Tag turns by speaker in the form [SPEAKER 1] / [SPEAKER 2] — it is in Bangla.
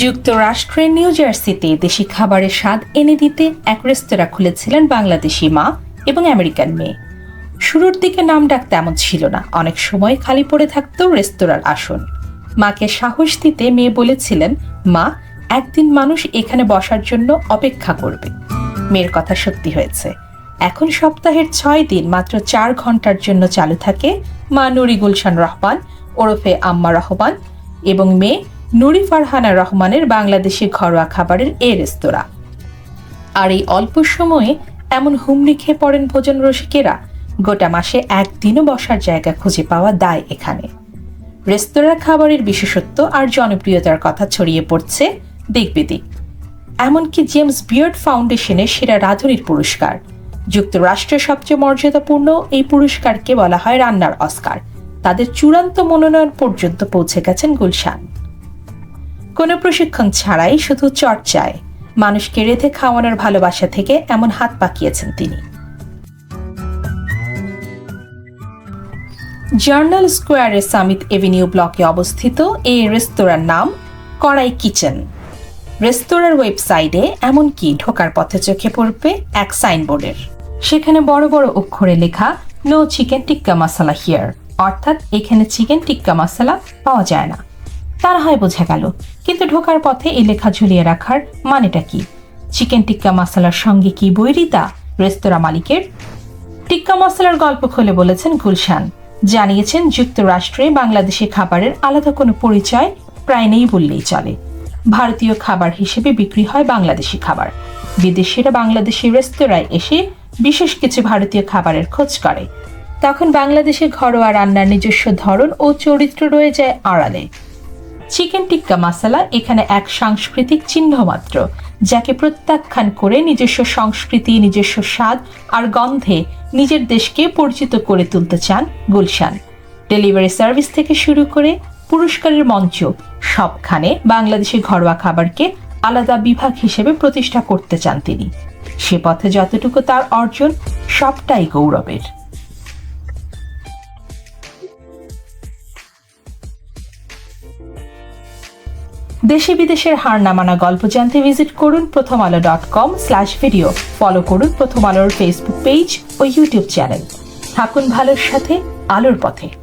[SPEAKER 1] যুক্তরাষ্ট্রের নিউ জার্সিতে দেশি খাবারের স্বাদ এনে দিতে এক রেস্তোরাঁ খুলেছিলেন বাংলাদেশি মা এবং আমেরিকান মেয়ে। শুরুর দিকে নাম ডাক তেমন ছিল না, অনেক সময় খালি পড়ে থাকতো রেস্তোরাঁর আসন। মাকে সাহস দিতে মেয়ে বলেছিলেন, মা, একদিন মানুষ এখানে বসার জন্য অপেক্ষা করবে। মেয়ের কথা সত্যি হয়েছে। এখন সপ্তাহের ছয় দিন মাত্র চার ঘণ্টার জন্য চালু থাকে মা নুরি গুলশান রহমান, ওরফে আম্মা রহমান এবং মেয়ে নুরি ফারহানা রহমানের বাংলাদেশি ঘরোয়া খাবারের এ রেস্তোরাঁ। আর এই অল্প সময়ে এমন হুমড়ি খেয়ে পড়েন ভোজন রসিকেরা, গোটা মাসে একদিনও বসার জায়গা খুঁজে পাওয়া দায় এখানে। রেস্তোরাঁ খাবারের বিশেষত্ব আর জনপ্রিয়তার কথা ছড়িয়ে পড়ছে দেখবে দিক এমনকি জেমস বিয়ার্ড ফাউন্ডেশনের সেরা রাঁধুনির পুরস্কার। যুক্তরাষ্ট্রের সবচেয়ে মর্যাদাপূর্ণ এই পুরস্কারকে বলা হয় রান্নার অস্কার। তাদের চূড়ান্ত মনোনয়ন পর্যন্ত পৌঁছে গেছেন গুলশান। কোনো প্রশিক্ষণ ছাড়াই শুধু চর্চায়। মানুষকে রেঁধে খাওয়ানোর ভালোবাসা থেকে এমন হাত পাকিয়েছেন তিনি। জার্নাল স্কোয়ারের সামিত এভিনিউ ব্লকে অবস্থিত এই রেস্তোরাঁর নাম কড়াই কিচেন। রেস্তোরাঁর ওয়েবসাইটে এমনকি ঢোকার পথে চোখে পড়বে এক সাইনবোর্ডের। সেখানে বড় বড় অক্ষরে লেখা no chicken tikka masala here অর্থাৎ এখানে চিকেন টিক্কা মশলা পাওয়া যায় না। তার হয় বোঝা গেল, কিন্তু ঢোকার পথে এই লেখা ঝুলিয়ে রাখার মানেটা কি? চিকেন টিক্কা মশলার সঙ্গে কি বৈরিতা রেস্তোরাঁ মালিকের? টিক্কা মশলার গল্প খুলে বলেছেন গুলশান। জানিয়েছেন যুক্তরাষ্ট্রে বাংলাদেশি খাবারের আলাদা কোনো পরিচয় প্রায় নেই বললেই চলে। ভারতীয় খাবার হিসেবে বিক্রি হয় বাংলাদেশি খাবার। বিদেশিরা বাংলাদেশি রেস্তোরাঁয় এসে বিশেষ কিছু ভারতীয় খাবারের খোঁজ করে। তখন বাংলাদেশে ঘরোয়া রান্নার নিজস্ব ধরন ও চরিত্র রয়ে যায় আড়ালে। চিকেন টিক্কা মশলা, এখানে এক সাংস্কৃতিক চিহ্ন মাত্র, যাকে প্রত্যাখ্যান করে নিজস্ব সংস্কৃতি, নিজস্ব স্বাদ আর গন্ধে নিজের দেশকে পরিচিত করে তুলতে চান গুলশান। ডেলিভারি সার্ভিস থেকে শুরু করে পুরস্কারের মঞ্চ সবখানে বাংলাদেশি ঘরোয়া খাবারকে আলাদা বিভাগ হিসেবে প্রতিষ্ঠা করতে চান তিনি। সে পথে যতটুকু তার অর্জন, সবটাই গৌরবের। দেশে বিদেশের হার নামানা গল্প জানতে ভিজিট করুন Prothom Alo dot com slash video follow করুন প্রথম আলোর ফেসবুক পেজ ও ইউটিউব চ্যানেল থাকুন ভালোর সাথে, আলোর পথে।